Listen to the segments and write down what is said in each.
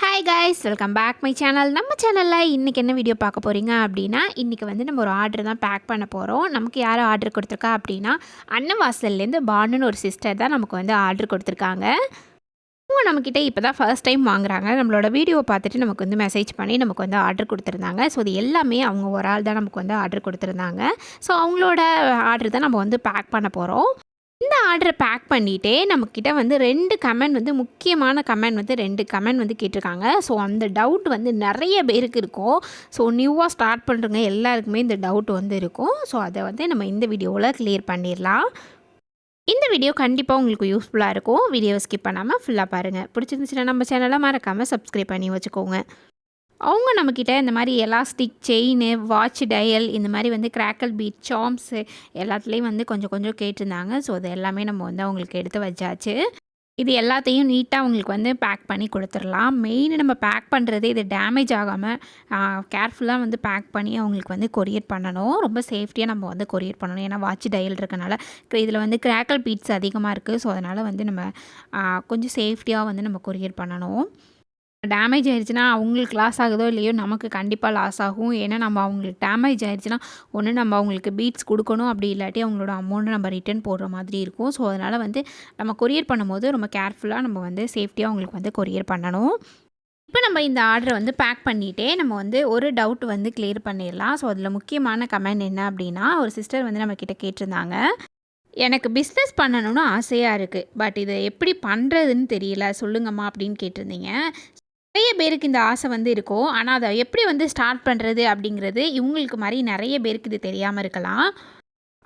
Hi guys welcome back my channel நம்ம சேனலில் இன்றைக்கி என்ன வீடியோ பார்க்க போகிறீங்க அப்படின்னா இன்றைக்கி வந்து நம்ம ஒரு ஆர்டர் தான் பேக் பண்ண போகிறோம் நமக்கு யார் ஆர்டர் கொடுத்துருக்கா அப்படின்னா அன்னவாசல்லேருந்து பானுன்னு ஒரு சிஸ்டர் தான் நமக்கு வந்து ஆர்டர் கொடுத்துருக்காங்க. அவங்க நம்மக்கிட்ட இப்போ தான் ஃபர்ஸ்ட் டைம் வாங்குறாங்க. நம்மளோட வீடியோ பார்த்துட்டு நமக்கு வந்து மெசேஜ் பண்ணி நமக்கு வந்து ஆர்டர் கொடுத்துருந்தாங்க. ஸோ இது எல்லாமே அவங்க ஒரு ஆள் தான் நமக்கு வந்து ஆர்டர் கொடுத்துருந்தாங்க. ஸோ அவங்களோட ஆர்டர் தான் நம்ம வந்து பேக் பண்ண போகிறோம் இந்த ஆர்டரை பேக் பண்ணிகிட்டே நம்மக்கிட்ட வந்து ரெண்டு கமெண்ட் வந்து முக்கியமான கமெண்ட் வந்து ரெண்டு கமெண்ட் வந்து கேட்டிருக்காங்க. ஸோ அந்த டவுட் வந்து நிறைய பேருக்கு இருக்கும். ஸோ நியூவாக ஸ்டார்ட் பண்ணுறவங்க எல்லாருக்குமே இந்த டவுட் வந்து இருக்கும். ஸோ அதை வந்து நம்ம இந்த வீடியோவில் கிளியர் பண்ணிடலாம். இந்த வீடியோ கண்டிப்பாக உங்களுக்கு யூஸ்ஃபுல்லாக இருக்கும். வீடியோவை ஸ்கிப் பண்ணாமல் ஃபுல்லாக பாருங்கள் பிடிச்சிருந்துச்சுன்னா நம்ம சேனலை மறக்காமல் சப்ஸ்கிரைப் பண்ணி வச்சுக்கோங்க. அவங்க நம்மக்கிட்ட இந்த மாதிரி எலாஸ்டிக் செயின் வாட்ச் டயல் இந்த மாதிரி வந்து கிராக்கல் பீட் சாம்ஸு எல்லாத்துலேயும் வந்து கொஞ்சம் கொஞ்சம் கேட்டிருந்தாங்க. ஸோ அது எல்லாமே நம்ம வந்து அவங்களுக்கு எடுத்து வச்சாச்சு. இது எல்லாத்தையும் நீட்டாக அவங்களுக்கு வந்து பேக் பண்ணி கொடுத்துடலாம். மெயின் நம்ம பேக் பண்ணுறது இது டேமேஜ் ஆகாமல் கேர்ஃபுல்லாக வந்து பேக் பண்ணி அவங்களுக்கு வந்து கொரியர் பண்ணணும். ரொம்ப சேஃப்டியாக நம்ம வந்து கொரியர் பண்ணணும். ஏன்னா வாட்ச் டயல் இருக்கனால இதில் வந்து கிராக்கல் பீட்ஸ் அதிகமாக இருக்குது ஸோ அதனால் வந்து நம்ம கொஞ்சம் சேஃப்டியாக வந்து நம்ம கொரியர் பண்ணணும். டேமேஜ் ஆயிடுச்சுன்னா அவங்களுக்கு லாஸ் ஆகுதோ இல்லையோ நமக்கு கண்டிப்பாக லாஸ் ஆகும். ஏன்னா நம்ம அவங்களுக்கு டேமேஜ் ஆயிடுச்சுன்னா ஒன்று நம்ம அவங்களுக்கு பீட்ஸ் கொடுக்கணும். அப்படி இல்லாட்டி அவங்களோட அமௌண்ட்டை நம்ம ரிட்டர்ன் போடுற மாதிரி இருக்கும். ஸோ அதனால் வந்து நம்ம கொரியர் பண்ணும்போது ரொம்ப கேர்ஃபுல்லாக நம்ம வந்து சேஃப்டியாக அவங்களுக்கு வந்து கொரியர் பண்ணணும். இப்போ நம்ம இந்த ஆர்டரை வந்து பேக் பண்ணிகிட்டே நம்ம வந்து ஒரு டவுட் வந்து கிளியர் பண்ணிடலாம். ஸோ அதில் முக்கியமான கமெண்ட் என்ன அப்படின்னா ஒரு சிஸ்டர் வந்து நம்மக்கிட்ட கேட்டிருந்தாங்க. எனக்கு பிஸ்னஸ் பண்ணணும்னு ஆசையாக இருக்குது பட் இதை எப்படி பண்ணுறதுன்னு தெரியல. சொல்லுங்கம்மா அப்படின்னு கேட்டிருந்தீங்க. நிறைய பேருக்கு இந்த ஆசை வந்து இருக்கும். ஆனால் அதை எப்படி வந்து ஸ்டார்ட் பண்ணுறது அப்படிங்கிறது இவங்களுக்கு மாதிரி நிறைய பேருக்கு இது தெரியாமல் இருக்கலாம்.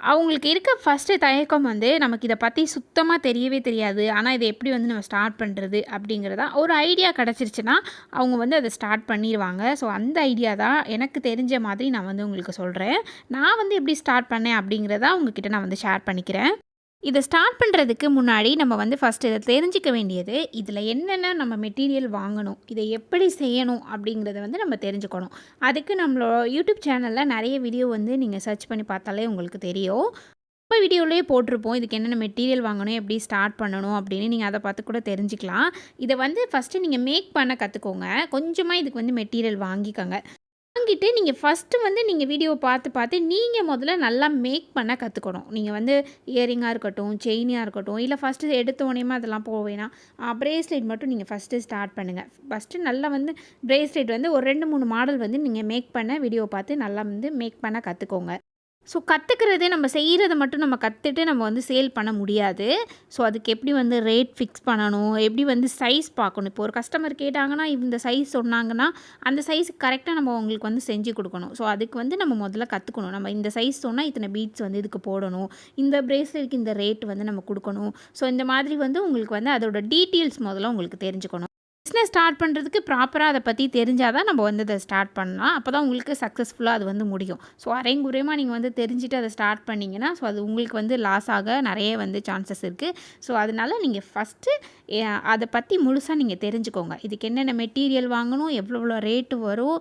அவங்களுக்கு இருக்க ஃபஸ்ட்டு தயக்கம் வந்து நமக்கு இதை பற்றி சுத்தமாக தெரியவே தெரியாது. ஆனால் இதை எப்படி வந்து நம்ம ஸ்டார்ட் பண்ணுறது அப்படிங்கிறதா ஒரு ஐடியா கிடச்சிருச்சுன்னா அவங்க வந்து அதை ஸ்டார்ட் பண்ணிடுவாங்க. ஸோ அந்த ஐடியா தான் எனக்கு தெரிஞ்ச மாதிரி நான் வந்து உங்களுக்கு சொல்கிறேன் நான் வந்து எப்படி ஸ்டார்ட் பண்ணேன் அப்படிங்கிறத உங்ககிட்ட நான் வந்து ஷேர் பண்ணிக்கிறேன். இதை ஸ்டார்ட் பண்ணுறதுக்கு முன்னாடி நம்ம வந்து ஃபஸ்ட்டு இதை தெரிஞ்சிக்க வேண்டியது இதில் என்னென்ன நம்ம மெட்டீரியல் வாங்கணும் இதை எப்படி செய்யணும் அப்படிங்கிறத வந்து நம்ம தெரிஞ்சுக்கணும். அதுக்கு நம்மளோட யூடியூப் சேனலில் நிறைய வீடியோ வந்து நீங்கள் சர்ச் பண்ணி பார்த்தாலே உங்களுக்கு தெரியும். நம்ம வீடியோலேயே போட்டிருப்போம் இதுக்கு என்னென்ன மெட்டீரியல் வாங்கணும் எப்படி ஸ்டார்ட் பண்ணணும் அப்படின்னு. நீங்கள் அதை பார்த்து கூட தெரிஞ்சுக்கலாம். இதை வந்து ஃபஸ்ட்டு நீங்கள் மேக் பண்ண கற்றுக்கோங்க கொஞ்சமாக இதுக்கு வந்து மெட்டீரியல் வாங்கிக்கோங்க. வாங்கிட்டு நீங்கள் ஃபஸ்ட்டு வந்து நீங்கள் வீடியோ பார்த்து பார்த்து நீங்கள் முதல்ல நல்லா மேக் பண்ண கற்றுக்கணும் நீங்கள் வந்து இயரிங்காக இருக்கட்டும் செயினியாக இருக்கட்டும் இல்லை ஃபஸ்ட்டு எடுத்த உடனேமா அதெல்லாம் போவேனா ப்ரேஸ்லெட் மட்டும் நீங்கள் ஃபஸ்ட்டு ஸ்டார்ட் பண்ணுங்கள் ஃபஸ்ட்டு நல்லா வந்து ப்ரேஸ்லெட் வந்து ஒரு ரெண்டு மூணு மாடல் வந்து நீங்கள் மேக் பண்ண வீடியோ பார்த்து நல்லா வந்து மேக் பண்ண கற்றுக்கோங்க ஸோ கற்றுக்கிறது நம்ம செய்கிறத மட்டும் நம்ம கற்றுட்டு நம்ம வந்து சேல் பண்ண முடியாது. ஸோ அதுக்கு எப்படி வந்து ரேட் ஃபிக்ஸ் பண்ணணும்? எப்படி வந்து சைஸ் பார்க்கணும்? இப்போ ஒரு கஸ்டமர் கேட்டாங்கன்னா இந்த சைஸ் சொன்னாங்கன்னா அந்த சைஸுக்கு கரெக்டாக நம்ம அவங்களுக்கு வந்து செஞ்சு கொடுக்கணும். ஸோ அதுக்கு வந்து நம்ம முதல்ல கற்றுக்கணும் நம்ம இந்த சைஸ் சொன்னால் இத்தனை பீட்ஸ் வந்து இதுக்கு போடணும். இந்த ப்ரேஸ்லெட்டுக்கு இந்த ரேட் வந்து நம்ம கொடுக்கணும். ஸோ இந்த மாதிரி வந்து உங்களுக்கு வந்து அதோட டீட்டெயில்ஸ் முதல்ல உங்களுக்கு தெரிஞ்சுக்கணும். பிஸ்னஸ் ஸ்டார்ட் பண்ணுறதுக்கு ப்ராப்பராக அதை பற்றி தெரிஞ்சால் தான் நம்ம வந்து அதை ஸ்டார்ட் பண்ணலாம். அப்போ தான் உங்களுக்கு சக்ஸஸ்ஃபுல்லாக அது வந்து முடியும். ஸோ அரையும் குறையமாக நீங்கள் வந்து தெரிஞ்சுட்டு அதை ஸ்டார்ட் பண்ணிங்கன்னா ஸோ அது உங்களுக்கு வந்து லாஸ் ஆக நிறைய வந்து சான்சஸ் இருக்குது ஸோ அதனால் நீங்கள் ஃபஸ்ட்டு அதை பற்றி முழுசாக நீங்கள் தெரிஞ்சுக்கோங்க. இதுக்கு என்னென்ன மெட்டீரியல் வாங்கணும் எவ்வளோ எவ்வளோ ரேட்டு வரும்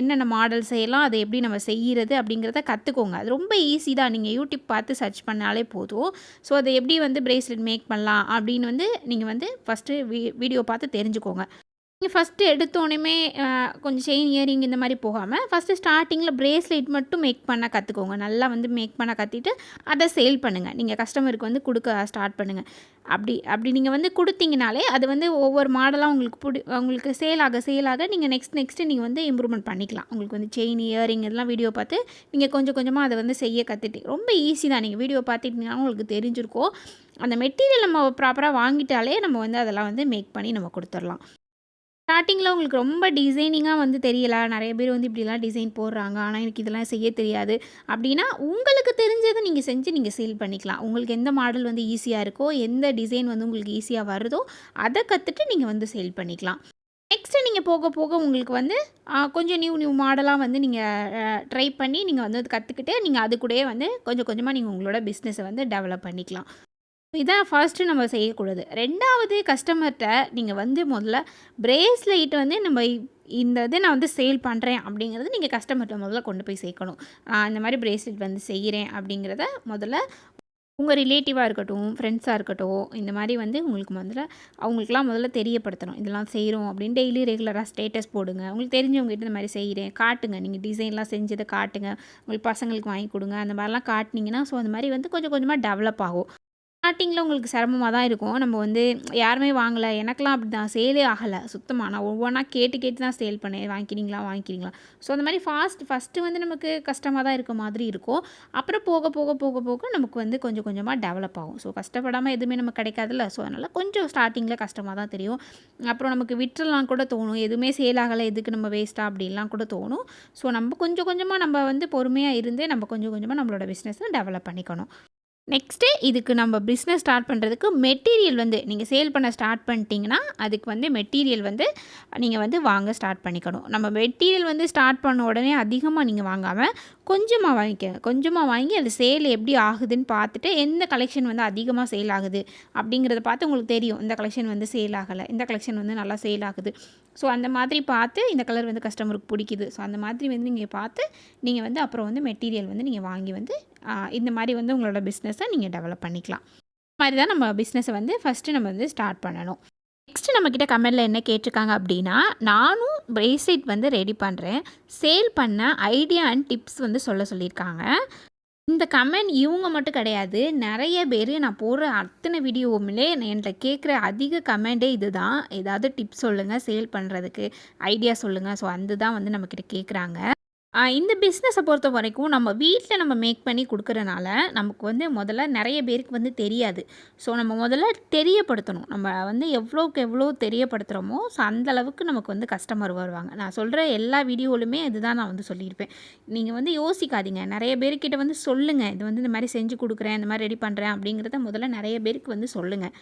என்னென்ன மாடல் செய்யலாம் அதை எப்படி நம்ம செய்கிறது அப்படிங்கிறத கற்றுக்கோங்க அது ரொம்ப ஈஸி தான். நீங்கள் யூடியூப் பார்த்து சர்ச் பண்ணாலே போதும். ஸோ அதை எப்படி வந்து பிரேஸ்லெட் மேக் பண்ணலாம் அப்படின்னு வந்து நீங்கள் வந்து ஃபஸ்ட்டு வீ வீடியோ பார்த்து தெரிஞ்சுக்கோங்க வச்சுக்கோங்க நீங்கள் ஃபஸ்ட்டு எடுத்தோடனே கொஞ்சம் செயின் இயரிங் இந்த மாதிரி போகாமல் ஃபஸ்ட்டு ஸ்டார்டிங்கில் ப்ரேஸ்லெட் மட்டும் மேக் பண்ண கற்றுக்கோங்க நல்லா வந்து மேக் பண்ண கற்றுட்டு அதை சேல் பண்ணுங்கள் நீங்கள் கஸ்டமருக்கு வந்து கொடுக்க ஸ்டார்ட் பண்ணுங்கள் அப்படி அப்படி நீங்கள் வந்து கொடுத்தீங்கனாலே அது வந்து ஒவ்வொரு மாடலாக உங்களுக்கு பிடி உங்களுக்கு சேல் ஆக சேல் ஆக நீங்கள் நெக்ஸ்ட் நெக்ஸ்ட்டு நீங்கள் வந்து இம்ப்ரூவ்மெண்ட் பண்ணிக்கலாம். உங்களுக்கு வந்து செயின் இயரிங் இதெல்லாம் வீடியோ பார்த்து நீங்கள் கொஞ்சம் கொஞ்சமாக அதை வந்து செய்ய கற்றுட்டு ரொம்ப ஈஸி தான். நீங்கள் வீடியோ பார்த்துட்டிங்கன்னா உங்களுக்கு தெரிஞ்சிருக்கோம். அந்த மெட்டீரியல் நம்ம ப்ராப்பராக வாங்கிட்டாலே நம்ம வந்து அதெல்லாம் வந்து மேக் பண்ணி நம்ம கொடுத்துடலாம். ஸ்டார்டிங்கில் உங்களுக்கு ரொம்ப டிசைனிங்காக வந்து தெரியல. நிறைய பேர் வந்து இப்படிலாம் டிசைன் போடுறாங்க. ஆனால் எனக்கு இதெல்லாம் செய்ய தெரியாது. அப்படின்னா உங்களுக்கு தெரிஞ்சதை நீங்கள் செஞ்சு நீங்கள் சேல் பண்ணிக்கலாம். உங்களுக்கு எந்த மாடல் வந்து ஈஸியாக இருக்கோ எந்த டிசைன் வந்து உங்களுக்கு ஈஸியாக வருதோ அதை கற்றுட்டு நீங்கள் வந்து சேல் பண்ணிக்கலாம். நெக்ஸ்ட்டு நீங்கள் போக போக உங்களுக்கு வந்து கொஞ்சம் நியூ நியூ மாடலாக வந்து நீங்கள் ட்ரை பண்ணி நீங்கள் வந்து கற்றுக்கிட்டு நீங்கள் அது கூடயே வந்து கொஞ்சம் கொஞ்சமாக நீங்கள் உங்களோட பிஸ்னஸை வந்து டெவலப் பண்ணிக்கலாம். இதான் ஃபர்ஸ்ட்டு நம்ம செய்யக்கூடாது. ரெண்டாவது கஸ்டமர்கிட்ட நீங்கள் வந்து முதல்ல பிரேஸ்லைட் வந்து நம்ம இந்த இதை நான் வந்து சேல் பண்ணுறேன் அப்படிங்கிறது நீங்கள் கஸ்டமர்கிட்ட முதல்ல கொண்டு போய் சேர்க்கணும். இந்த மாதிரி பிரேஸ்லெட் வந்து செய்கிறேன் அப்படிங்கிறத முதல்ல உங்கள் ரிலேட்டிவாக இருக்கட்டும் ஃப்ரெண்ட்ஸாக இருக்கட்டும் இந்த மாதிரி வந்து உங்களுக்கு முதல்ல அவங்களுக்குலாம் முதல்ல தெரியப்படுத்தணும். இதெல்லாம் செய்கிறோம் அப்படின்னு டெய்லி ரெகுலராக ஸ்டேட்டஸ் போடுங்க. உங்களுக்கு தெரிஞ்சவங்ககிட்ட இந்த மாதிரி செய்கிறேன் காட்டுங்க. நீங்கள் டிசைன்லாம் செஞ்சதை காட்டுங்க. உங்களுக்கு பசங்களுக்கு வாங்கி கொடுங்க. அந்த மாதிரிலாம் காட்டினீங்கன்னா ஸோ அந்த மாதிரி வந்து கொஞ்சம் கொஞ்சமாக டெவலப் ஆகும். ஸ்டார்டிங்கில் உங்களுக்கு சிரமமாக தான் இருக்கும். நம்ம வந்து யாருமே வாங்கலை. எனக்கெலாம் அப்படி தான் சேலே ஆகலை. சுத்தமாக நான் ஒவ்வொன்றா கேட்டு கேட்டு தான் சேல் பண்ணேன். வாங்கிக்கிறீங்களா வாங்கிக்கிறீங்களா? ஸோ அந்த மாதிரி ஃபாஸ்ட் ஃபஸ்ட்டு வந்து நமக்கு கஷ்டமாக தான் இருக்க மாதிரி இருக்கும். அப்புறம் போக போக போக போக நமக்கு வந்து கொஞ்சம் கொஞ்சமாக டெவலப் ஆகும். ஸோ கஷ்டப்படாமல் எதுவுமே நமக்கு கிடைக்காதுல்ல. ஸோ அதனால் கொஞ்சம் ஸ்டார்டிங்கில் கஷ்டமாக தான் தெரியும். அப்புறம் நமக்கு விட்டுறலாம் கூட தோணும். எதுவுமே சேல் ஆகலை. எதுக்கு நம்ம வேஸ்ட்டாக அப்படின்லாம் கூட தோணும். ஸோ நம்ம கொஞ்சம் கொஞ்சமாக நம்ம வந்து பொறுமையாக இருந்து நம்ம கொஞ்சம் கொஞ்சமாக நம்மளோட பிஸ்னஸை டெவலப் பண்ணிக்கணும். நெக்ஸ்ட்டு இதுக்கு நம்ம பிஸ்னஸ் ஸ்டார்ட் பண்ணுறதுக்கு மெட்டீரியல் வந்து நீங்கள் சேல் பண்ண ஸ்டார்ட் பண்ணிட்டீங்கன்னா அதுக்கு வந்து மெட்டீரியல் வந்து நீங்கள் வந்து வாங்க ஸ்டார்ட் பண்ணிக்கணும். நம்ம மெட்டீரியல் வந்து ஸ்டார்ட் பண்ண உடனே அதிகமாக நீங்கள் வாங்காமல் கொஞ்சமாக வாங்கிக்க கொஞ்சமாக வாங்கி அது சேல் எப்படி ஆகுதுன்னு பார்த்துட்டு எந்த கலெக்ஷன் வந்து அதிகமாக சேல் ஆகுது அப்படிங்கிறத பார்த்து உங்களுக்கு தெரியும். இந்த கலெக்ஷன் வந்து சேல் ஆகலை இந்த கலெக்ஷன் வந்து நல்லா சேல் ஆகுது. ஸோ அந்த மாதிரி பார்த்து இந்த கலர் வந்து கஸ்டமருக்கு பிடிக்குது. ஸோ அந்த மாதிரி வந்து நீங்கள் பார்த்து நீங்கள் வந்து அப்புறம் வந்து மெட்டீரியல் வந்து நீங்கள் வாங்கி வந்து இந்த மாதிரி வந்து உங்களோட பிஸ்னஸை நீங்கள் டெவலப் பண்ணிக்கலாம். இந்த மாதிரி தான் நம்ம பிஸ்னஸை வந்து ஃபஸ்ட்டு நம்ம வந்து ஸ்டார்ட் பண்ணணும். நெக்ஸ்ட்டு நம்மக்கிட்ட கமெண்டில் என்ன கேட்டிருக்காங்க அப்படின்னா நானும் பிரேஸ்லெட் வந்து ரெடி பண்ணுறேன் சேல் பண்ண ஐடியா அண்ட் டிப்ஸ் வந்து சொல்ல சொல்லியிருக்காங்க. இந்த கமெண்ட் இவங்க மட்டும் கிடையாது. நிறைய பேர் நான் போடுற அத்தனை வீடியோவுமே என்கிட்ட கேட்குற அதிக கமெண்டே இது தான் ஏதாவது டிப்ஸ் சொல்லுங்கள் சேல் பண்ணுறதுக்கு ஐடியா சொல்லுங்கள் ஸோ அந்த தான் வந்து நம்மக்கிட்ட கேட்குறாங்க. இந்த பிஸ்னஸை பொறுத்த வரைக்கும் நம்ம வீட்டில் நம்ம மேக் பண்ணி கொடுக்குறனால நமக்கு வந்து முதல்ல நிறைய பேருக்கு வந்து தெரியாது. ஸோ நம்ம முதல்ல தெரியப்படுத்தணும். நம்ம வந்து எவ்வளோக்கு எவ்வளோ தெரியப்படுத்துகிறோமோ ஸோ அந்தளவுக்கு நமக்கு வந்து கஸ்டமர் வருவாங்க. நான் சொல்கிற எல்லா வீடியோலுமே இதுதான் நான் வந்து சொல்லியிருப்பேன். நீங்கள் வந்து யோசிக்காதீங்க. நிறைய பேர்கிட்ட வந்து சொல்லுங்கள் இது வந்து இந்த மாதிரி செஞ்சு கொடுக்குறேன் இந்த மாதிரி ரெடி பண்ணுறேன் அப்படிங்கிறத முதல்ல நிறைய பேருக்கு வந்து சொல்லுங்கள்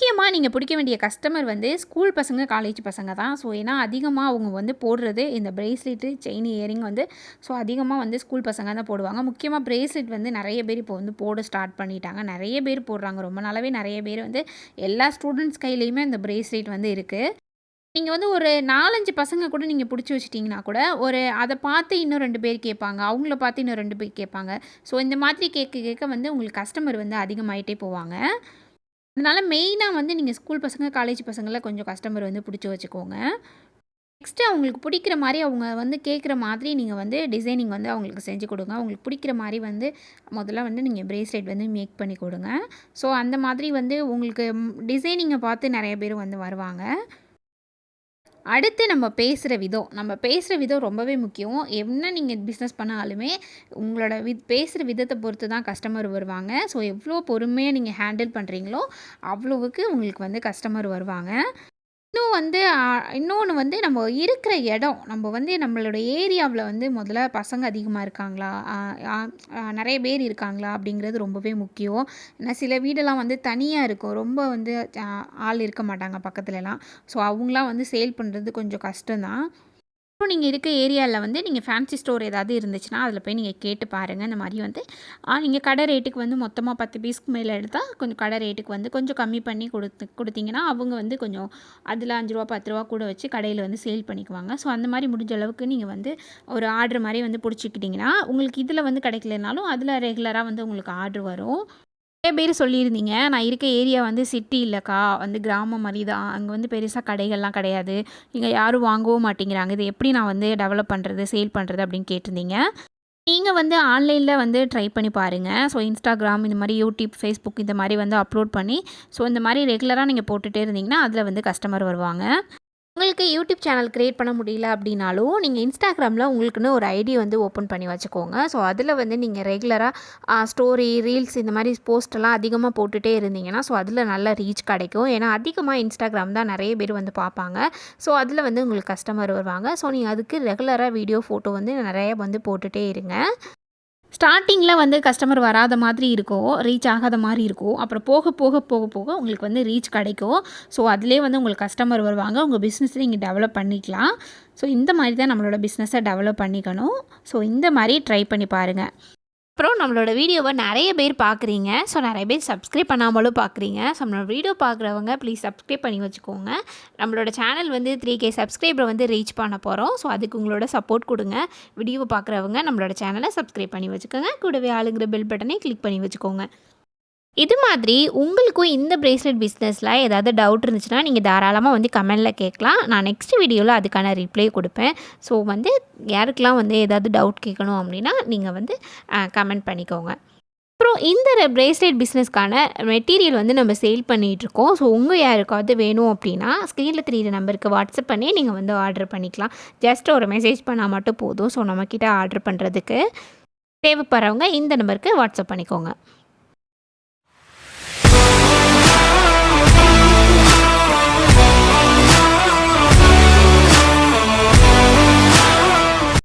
முக்கியமாக நீங்கள் பிடிக்க வேண்டிய கஸ்டமர் வந்து ஸ்கூல் பசங்க காலேஜ் பசங்க தான். ஸோ ஏன்னா அதிகமாக அவங்க வந்து போடுறது இந்த ப்ரேஸ்லெட்டு செயின் இயரிங் வந்து ஸோ அதிகமாக வந்து ஸ்கூல் பசங்க தான் போடுவாங்க. முக்கியமாக ப்ரேஸ்லெட் வந்து நிறைய பேர் இப்போ வந்து போட ஸ்டார்ட் பண்ணிட்டாங்க. நிறைய பேர் போடுறாங்க. ரொம்ப நாளாவே நிறைய பேர் வந்து எல்லா ஸ்டூடெண்ட்ஸ் கையிலையுமே இந்த ப்ரேஸ்லெட் வந்து இருக்குது நீங்கள் வந்து ஒரு நாலஞ்சு பசங்க கூட நீங்கள் பிடிச்சி வச்சிட்டிங்கன்னா கூட ஒரு அதை பார்த்து இன்னும் ரெண்டு பேர் கேட்பாங்க. அவங்கள பார்த்து இன்னும் ரெண்டு பேர் கேட்பாங்க. ஸோ இந்த மாதிரி கேட்க கேட்க வந்து உங்களுக்கு கஸ்டமர் வந்து அதிகமாகிட்டே போவாங்க. அதனால் மெயினாக வந்து நீங்கள் ஸ்கூல் பசங்க காலேஜ் பசங்களை கொஞ்சம் கஸ்டமர் வந்து பிடிச்சி வச்சுக்கோங்க. நெக்ஸ்ட்டு அவங்களுக்கு பிடிக்கிற மாதிரி அவங்க வந்து கேட்குற மாதிரி நீங்கள் வந்து டிசைனிங் வந்து அவங்களுக்கு செஞ்சு கொடுங்க. அவங்களுக்கு பிடிக்கிற மாதிரி வந்து முதல்ல வந்து நீங்கள் ப்ரேஸ்லெட் வந்து மேக் பண்ணி கொடுங்க. ஸோ அந்த மாதிரி வந்து உங்களுக்கு டிசைனிங்கை பார்த்து நிறைய பேர் வந்து வருவாங்க. அடுத்து நம்ம பேசுகிற விதம். நம்ம பேசுகிற விதம் ரொம்பவே முக்கியம். என்ன நீங்கள் பிஸ்னஸ் பண்ணாலுமே உங்களோட வித் பேசுகிற விதத்தை பொறுத்து தான் கஸ்டமர் வருவாங்க. ஸோ எவ்வளோ பொறுமையாக நீங்கள் ஹேண்டில் பண்ணுறீங்களோ அவ்வளோவுக்கு உங்களுக்கு வந்து கஸ்டமர் வருவாங்க. இன்னும் வந்து இன்னொன்று வந்து நம்ம இருக்கிற இடம் நம்ம வந்து நம்மளோட ஏரியாவில் வந்து முதல்ல பசங்க அதிகமாக இருக்காங்களா? நிறைய பேர் இருக்காங்களா? அப்படிங்கிறது ரொம்பவே முக்கியம். ஏன்னா சில வீடெல்லாம் வந்து தனியாக இருக்கும். ரொம்ப வந்து ஆள் இருக்க மாட்டாங்க பக்கத்துலலாம். ஸோ அவங்களாம் வந்து சேல் பண்ணுறது கொஞ்சம் கஷ்டம்தான். அப்புறம் நீங்கள் இருக்க ஏரியாவில் வந்து நீங்கள் ஃபேன்சி ஸ்டோர் ஏதாவது இருந்துச்சுன்னா அதில் போய் நீங்கள் கேட்டு பாருங்கள் இந்த மாதிரி வந்து நீங்கள் கடை ரேட்டுக்கு வந்து மொத்தமாக பத்து பீஸ்க்கு மேலே எடுத்தால் கொஞ்சம் கடை ரேட்டுக்கு வந்து கொஞ்சம் கம்மி பண்ணி கொடுத்து கொடுத்தீங்கன்னா அவங்க வந்து கொஞ்சம் அதில் அஞ்சு ரூபா பத்து ரூபா கூட வச்சு கடையில் வந்து சேல் பண்ணிக்குவாங்க. ஸோ அந்த மாதிரி முடிஞ்ச அளவுக்கு நீங்கள் வந்து ஒரு ஆர்டர் மாதிரி வந்து பிடிச்சிக்கிட்டிங்கன்னா உங்களுக்கு இதில் வந்து கிடைக்கலனாலும் அதில் ரெகுலராக வந்து உங்களுக்கு ஆர்டர் வரும். நிறைய பேர் சொல்லியிருந்தீங்க. நான் இருக்க ஏரியா வந்து சிட்டி இல்லைக்கா. வந்து கிராமம் மாதிரி தான். அங்கே வந்து பெருசாக கடைகள்லாம் கிடையாது. இங்கே யாரும் வாங்கவும் மாட்டேங்கிறாங்க. இது எப்படி நான் வந்து டெவலப் பண்ணுறது சேல் பண்ணுறது அப்படின்னு கேட்டிருந்தீங்க. நீங்கள் வந்து ஆன்லைனில் வந்து ட்ரை பண்ணி பாருங்கள் ஸோ இன்ஸ்டாகிராம் இந்த மாதிரி யூடியூப் ஃபேஸ்புக் இந்த மாதிரி வந்து அப்லோட் பண்ணி ஸோ இந்த மாதிரி ரெகுலராக நீங்கள் போட்டுகிட்டே இருந்தீங்கன்னா அதில் வந்து கஸ்டமர் வருவாங்க. உங்களுக்கு யூடியூப் சேனல் க்ரியேட் பண்ண முடியல அப்படின்னாலும் நீங்கள் இன்ஸ்டாகிராமில் உங்களுக்குன்னு ஒரு ஐடி வந்து ஓப்பன் பண்ணி வச்சுக்கோங்க. ஸோ அதில் வந்து நீங்கள் ரெகுலராக ஸ்டோரி ரீல்ஸ் இந்த மாதிரி போஸ்ட்டெல்லாம் அதிகமாக போட்டுகிட்டே இருந்தீங்கன்னா ஸோ அதில் நல்ல ரீச் கிடைக்கும். ஏன்னா அதிகமாக இன்ஸ்டாகிராம் தான் நிறைய பேர் வந்து பார்ப்பாங்க. ஸோ அதில் வந்து உங்களுக்கு கஸ்டமர் வருவாங்க. ஸோ நீங்கள் அதுக்கு ரெகுலராக வீடியோ ஃபோட்டோ வந்து நிறைய வந்து போட்டுகிட்டே இருங்க. ஸ்டார்டிங்கில் வந்து கஸ்டமர் வராத மாதிரி இருக்கும் ரீச் ஆகாத மாதிரி இருக்கும் அப்புறம் போக போக போக போக உங்களுக்கு வந்து ரீச் கிடைக்கும். ஸோ அதிலே வந்து உங்களுக்கு கஸ்டமர் வருவாங்க. உங்கள் பிஸ்னஸை நீங்கள் டெவலப் பண்ணிக்கலாம். ஸோ இந்த மாதிரி தான் நம்மளோட பிஸ்னஸை டெவலப் பண்ணிக்கணும். ஸோ இந்த மாதிரி ட்ரை பண்ணி பாருங்கள் அப்புறம் நம்மளோட வீடியோவை நிறைய பேர் பார்க்குறீங்க. ஸோ நிறைய பேர் சப்ஸ்கிரைப் பண்ணாமலும் பார்க்குறீங்க. ஸோ நம்மளோட வீடியோ பார்க்குறவங்க ப்ளீஸ் சப்ஸ்கிரைப் பண்ணி வச்சுக்கோங்க. நம்மளோட சேனல் வந்து த்ரீ கே சப்ஸ்கிரைபரை வந்து ரீச் பண்ண போகிறோம் ஸோ அதுக்கு உங்களோட சப்போர்ட் கொடுங்க. வீடியோ பார்க்குறவங்க நம்மளோட சேனலை சப்ஸ்கிரைப் பண்ணி வச்சுக்கோங்க. கூடவே ஆளுங்கிற பெல் பட்டனை கிளிக் பண்ணி வச்சுக்கோங்க. இது மாதிரி உங்களுக்கும் இந்த ப்ரேஸ்லெட் பிஸ்னஸில் ஏதாவது டவுட் இருந்துச்சுன்னா நீங்கள் தாராளமாக வந்து கமெண்டில் கேட்கலாம். நான் நெக்ஸ்ட் வீடியோவில் அதுக்கான ரிப்ளை கொடுப்பேன். ஸோ வந்து யாருக்கெல்லாம் வந்து ஏதாவது டவுட் கேட்கணும் அப்படின்னா நீங்கள் வந்து கமெண்ட் பண்ணிக்கோங்க. அப்புறம் இந்த ப்ரேஸ்லெட் பிஸ்னஸ்க்கான மெட்டீரியல் வந்து நம்ம சேல் பண்ணிகிட்ருக்கோம் ஸோ உங்கள் யாருக்காவது வேணும் அப்படின்னா ஸ்க்ரீனில் தெரியிற நம்பருக்கு வாட்ஸ்அப் பண்ணி நீங்கள் வந்து ஆர்டர் பண்ணிக்கலாம். ஜஸ்ட் ஒரு மெசேஜ் பண்ணால் மட்டும் போதும். ஸோ நம்மக்கிட்ட ஆர்டர் பண்ணுறதுக்கு தேவைப்படுறவங்க இந்த நம்பருக்கு வாட்ஸ்அப் பண்ணிக்கோங்க.